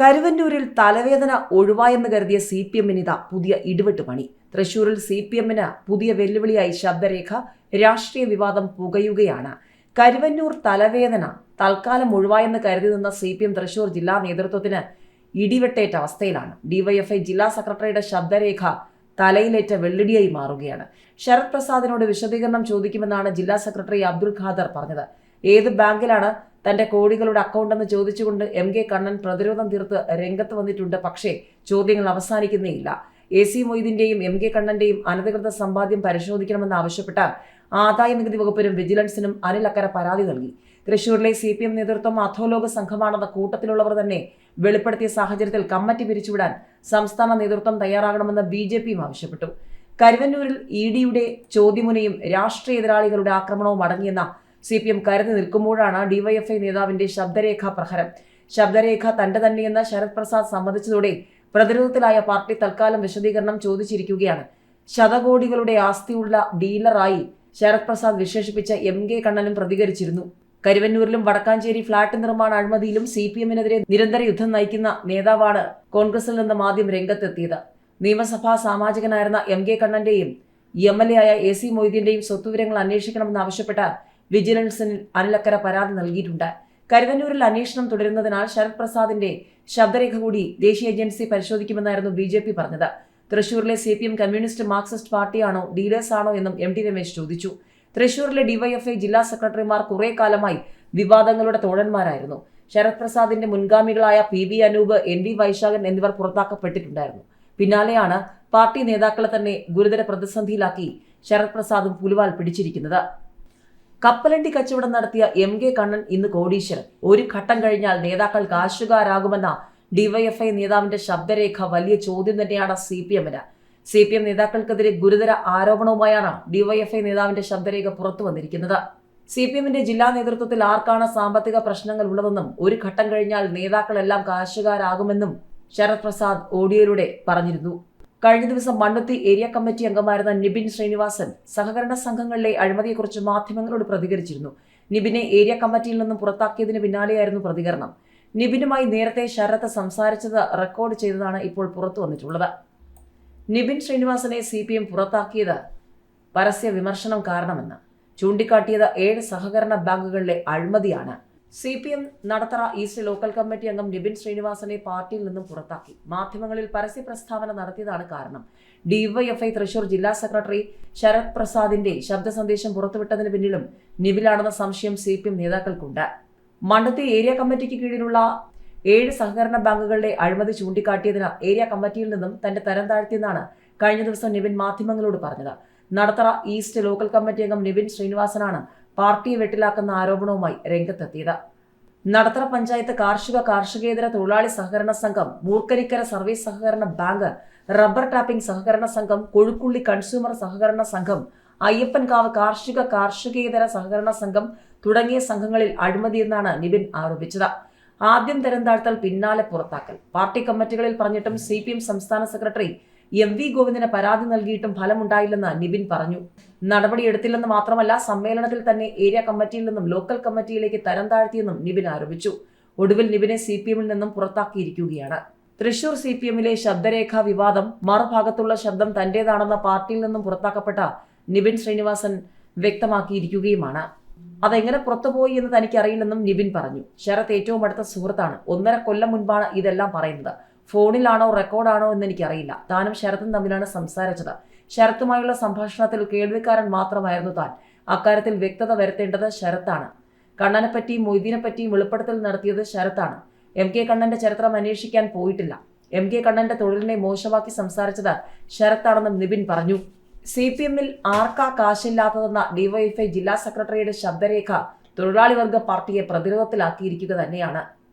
കരുവന്നൂരിൽ തലവേദന ഒഴിവായെന്ന് കരുതിയ C P എമ്മിനിത പുതിയ ഇടിവെട്ട് പണി. തൃശൂരിൽ സി പി എമ്മിന് പുതിയ വെല്ലുവിളിയായി ശബ്ദരേഖ രാഷ്ട്രീയ വിവാദം പുകയുകയാണ്. കരുവന്നൂർ തലവേദന തൽക്കാലം ഒഴിവായെന്ന് കരുതി നിന്ന സി പി എം തൃശൂർ ജില്ലാ നേതൃത്വത്തിന് ഇടിവെട്ടേറ്റ അവസ്ഥയിലാണ്. ഡിവൈഎഫ്ഐ ജില്ലാ സെക്രട്ടറിയുടെ ശബ്ദരേഖ തലയിലേറ്റ വെള്ളിടിയായി മാറുകയാണ്. ശരത് പ്രസാദിനോട് വിശദീകരണം ചോദിക്കുമെന്നാണ് ജില്ലാ സെക്രട്ടറി അബ്ദുൽ ഖാദർ പറഞ്ഞത്. ഏത് ബാങ്കിലാണ് തന്റെ കോടികളുടെ അക്കൗണ്ടെന്ന് ചോദിച്ചുകൊണ്ട് എം കെ കണ്ണൻ പ്രതിരോധം തീർത്ത് രംഗത്ത് വന്നിട്ടുണ്ട്. പക്ഷേ ചോദ്യങ്ങൾ അവസാനിക്കുന്നേയില്ല എ സി മൊയ്തീന്റെയും എം കെ കണ്ണന്റെയും അനധികൃത സമ്പാദ്യം പരിശോധിക്കണമെന്ന് ആവശ്യപ്പെട്ട ആദായ നികുതി വകുപ്പിനും വിജിലൻസിനും അനിൽ അക്കര പരാതി നൽകി. തൃശൂരിലെ സി പി എം നേതൃത്വം അധോലോക സംഘമാണെന്ന കൂട്ടത്തിലുള്ളവർ തന്നെ വെളിപ്പെടുത്തിയ സാഹചര്യത്തിൽ കമ്മിറ്റി പിരിച്ചുവിടാൻ സംസ്ഥാന നേതൃത്വം തയ്യാറാകണമെന്ന് ബി ജെ പിയും ആവശ്യപ്പെട്ടു. കരുവന്നൂരിൽ ഇ ഡിയുടെ ചോദ്യമുനയും രാഷ്ട്രീയ എതിരാളികളുടെ ആക്രമണവും അടങ്ങിയെന്ന സി പി എം കരുതി നിൽക്കുമ്പോഴാണ് ഡിവൈഎഫ്ഐ നേതാവിന്റെ ശബ്ദരേഖ പ്രഹരം. ശബ്ദരേഖ തന്റെ തന്നെയെന്ന് ശരത് പ്രസാദ് സമ്മതിച്ചതോടെ പ്രതിരോധത്തിലായ പാർട്ടി തൽക്കാലം വിശദീകരണം ചോദിച്ചിരിക്കുകയാണ്. ശതകോടികളുടെ ആസ്തിയുള്ള ഡീലറായി ശരത് പ്രസാദ് വിശേഷിപ്പിച്ച എം കെ കണ്ണനും പ്രതികരിച്ചിരുന്നു. കരുവന്നൂരിലും വടക്കാഞ്ചേരി ഫ്ളാറ്റ് നിർമ്മാണ അഴിമതിയിലും സി പി എമ്മിനെതിരെ നിരന്തര യുദ്ധം നയിക്കുന്ന നേതാവാണ് കോൺഗ്രസിൽ നിന്നും ആദ്യം രംഗത്തെത്തിയത്. നിയമസഭാ സാമാജികനായിരുന്ന എം കെ കണ്ണന്റെയും എം എൽ എ ആയ എ സി മൊയ്തീന്റെയും സ്വത്തുവിവരങ്ങൾ അന്വേഷിക്കണമെന്ന് ആവശ്യപ്പെട്ട് വിജിലൻസിന് അനിലക്കര പരാതി നൽകിയിട്ടുണ്ട്. കരുവന്നൂരിൽ അന്വേഷണം തുടരുന്നതിനാൽ ശരത് പ്രസാദിന്റെ ശബ്ദരേഖ കൂടി ദേശീയ ഏജൻസി പരിശോധിക്കുമെന്നായിരുന്നു ബി ജെ പി പറഞ്ഞത്. തൃശൂരിലെ C P M communist marxist പാർട്ടിയാണോ dealers ആണോ എന്നും എം ടി രമേശ് ചോദിച്ചു. തൃശൂരിലെ ഡിവൈഎഫ്ഐ ജില്ലാ സെക്രട്ടറിമാർ കുറെ കാലമായി വിവാദങ്ങളുടെ തോഴന്മാരായിരുന്നു. ശരത് പ്രസാദിന്റെ മുൻഗാമികളായ P V Anoop N V Vaishakhan എന്നിവർ പുറത്താക്കപ്പെട്ടിട്ടുണ്ടായിരുന്നു. പിന്നാലെയാണ് പാർട്ടി നേതാക്കളെ തന്നെ ഗുരുതര പ്രതിസന്ധിയിലാക്കി ശരത് പ്രസാദും പുലുവാൽ പിടിച്ചിരിക്കുന്നത്. കപ്പലണ്ടി കച്ചവടം നടത്തിയ എം കെ കണ്ണൻ ഇന്ന് കോടീശ്വരൻ. ഒരു ഘട്ടം കഴിഞ്ഞാൽ നേതാക്കൾ കാശുകാരാകുമെന്ന ഡിവൈഎഫ്ഐ നേതാവിന്റെ ശബ്ദരേഖ വലിയ ചോദ്യം തന്നെയാണ് സി പി എമ്മിന് സി പി എം നേതാക്കൾക്കെതിരെ ഗുരുതര ആരോപണവുമായാണ് ഡിവൈഎഫ്ഐ നേതാവിന്റെ ശബ്ദരേഖ പുറത്തു വന്നിരിക്കുന്നത്. സി പി എമ്മിന്റെ ജില്ലാ നേതൃത്വത്തിൽ ആർക്കാണ് സാമ്പത്തിക പ്രശ്നങ്ങൾ ഉള്ളതെന്നും ഒരു ഘട്ടം കഴിഞ്ഞാൽ നേതാക്കളെല്ലാം കാശുകാരാകുമെന്നും ശരത് പ്രസാദ് ഓഡിയോയിലൂടെ പറഞ്ഞിരുന്നു. കഴിഞ്ഞ ദിവസം മണ്ണുത്തി ഏരിയ കമ്മിറ്റി അംഗമായിരുന്ന നിബിൻ ശ്രീനിവാസൻ സഹകരണ സംഘങ്ങളിലെ അഴിമതിയെക്കുറിച്ച് മാധ്യമങ്ങളോട് പ്രതികരിച്ചിരുന്നു. നിബിനെ ഏരിയ കമ്മിറ്റിയിൽ നിന്നും പുറത്താക്കിയതിന് പിന്നാലെയായിരുന്നു പ്രതികരണം. നിബിനുമായി നേരത്തെ ശരത്ത് സംസാരിച്ചത് റെക്കോർഡ് ചെയ്തതാണ് ഇപ്പോൾ പുറത്തു വന്നിട്ടുള്ളത്. നിബിൻ ശ്രീനിവാസനെ സി പി എം പുറത്താക്കിയത് പരസ്യ വിമർശനം കാരണമെന്ന്. ചൂണ്ടിക്കാട്ടിയത് ഏഴ് സഹകരണ ബാങ്കുകളിലെ അഴിമതിയാണ്. C P M Nadathara east local committee അംഗം നിബിൻ ശ്രീനിവാസനെ പാർട്ടിയിൽ നിന്നും പുറത്താക്കി. മാധ്യമങ്ങളിൽ പരസ്യ പ്രസ്താവന നടത്തിയതാണ് കാരണം. ഡിവൈഎഫ്ഐ തൃശൂർ ജില്ലാ സെക്രട്ടറി ശരത് പ്രസാദിന്റെ ശബ്ദ സന്ദേശം പുറത്തുവിട്ടതിന് പിന്നിലും നിബിലാണെന്ന സംശയം സി പി എം നേതാക്കൾക്കുണ്ട്. മണ്ഡത്തി ഏരിയ കമ്മിറ്റിക്ക് കീഴിലുള്ള ഏഴ് സഹകരണ ബാങ്കുകളുടെ അഴിമതി ചൂണ്ടിക്കാട്ടിയതിന് ഏരിയ കമ്മിറ്റിയിൽ നിന്നും തന്റെ തരം താഴ്ത്തിയെന്നാണ് കഴിഞ്ഞ ദിവസം നിബിൻ മാധ്യമങ്ങളോട് പറഞ്ഞത്. നടത്തറ ഈസ്റ്റ് ലോക്കൽ കമ്മിറ്റി അംഗം നിബിൻ ശ്രീനിവാസനാണ് പാർട്ടിയെ വെട്ടിലാക്കുന്ന ആരോപണവുമായി രംഗത്തെത്തിയത്. നടത്തറ പഞ്ചായത്ത് കാർഷിക കാർഷികേതര തൊഴിലാളി സഹകരണ സംഘം മൂർക്കരിക്കര സർവീസ് സഹകരണ ബാങ്ക് റബ്ബർ ടാപ്പിംഗ് സഹകരണ സംഘം കൊഴുക്കുള്ളി കൺസ്യൂമർ സഹകരണ സംഘം അയ്യപ്പൻകാവ് കാർഷിക കാർഷികേതര സഹകരണ സംഘം തുടങ്ങിയ സംഘങ്ങളിൽ അഴിമതിയെന്നാണ് നിബിൻ ആരോപിച്ചത്. ആദ്യം തരം താഴ്ത്തൽ പിന്നാലെ പുറത്താക്കൽ. പാർട്ടി കമ്മിറ്റികളിൽ പറഞ്ഞിട്ടും സി സംസ്ഥാന സെക്രട്ടറി എം വി ഗോവിന്ദന് പരാതി നൽകിയിട്ടും ഫലമുണ്ടായില്ലെന്ന് നിബിൻ പറഞ്ഞു. നടപടിയെടുത്തില്ലെന്ന് മാത്രമല്ല സമ്മേളനത്തിൽ തന്നെ ഏരിയ കമ്മിറ്റിയിൽ നിന്നും ലോക്കൽ കമ്മിറ്റിയിലേക്ക് തരം താഴ്ത്തിയെന്നും നിബിൻ ആരോപിച്ചു. ഒടുവിൽ നിബിനെ സി പി എമ്മിൽ നിന്നും പുറത്താക്കിയിരിക്കുകയാണ്. തൃശൂർ സി പി എമ്മിലെ ശബ്ദരേഖാ വിവാദം മറുഭാഗത്തുള്ള ശബ്ദം തന്റേതാണെന്ന പാർട്ടിയിൽ നിന്നും പുറത്താക്കപ്പെട്ട നിബിൻ ശ്രീനിവാസൻ വ്യക്തമാക്കിയിരിക്കുകയുമാണ്. അതെങ്ങനെ പുറത്തുപോയി എന്ന് തനിക്കറിയില്ലെന്നും നിബിൻ പറഞ്ഞു. ശരത് ഏറ്റവും അടുത്ത സുഹൃത്താണ്. ഒന്നര കൊല്ലം മുൻപാണ് ഇതെല്ലാം പറയുന്നത്. ഫോണിലാണോ റെക്കോർഡാണോ എന്ന് എനിക്കറിയില്ല താനും ശരത്തും തമ്മിലാണ് സംസാരിച്ചത്. ശരത്തുമായുള്ള സംഭാഷണത്തിൽ കേൾവിക്കാരൻ മാത്രമായിരുന്നു താൻ. അക്കാര്യത്തിൽ വ്യക്തത വരുത്തേണ്ടത് ശരത്താണ്. കണ്ണനെപ്പറ്റിയും മൊയ്തീനെപ്പറ്റിയും വെളിപ്പെടുത്തൽ നടത്തിയത് ശരത്താണ്. എം കെ കണ്ണന്റെ ചരിത്രം അന്വേഷിക്കാൻ പോയിട്ടില്ല. എം കെ കണ്ണന്റെ തൊഴിലിനെ മോശമാക്കി സംസാരിച്ചത് ശരത്താണെന്നും നിബിൻ പറഞ്ഞു. സി പി എമ്മിൽ ആർക്കാ കാശില്ലാത്തതെന്ന ഡിവൈഎഫ്ഐ ജില്ലാ സെക്രട്ടറിയുടെ ശബ്ദരേഖ തൊഴിലാളി വർഗ പാർട്ടിയെ പ്രതിരോധത്തിലാക്കിയിരിക്കുക തന്നെയാണ്.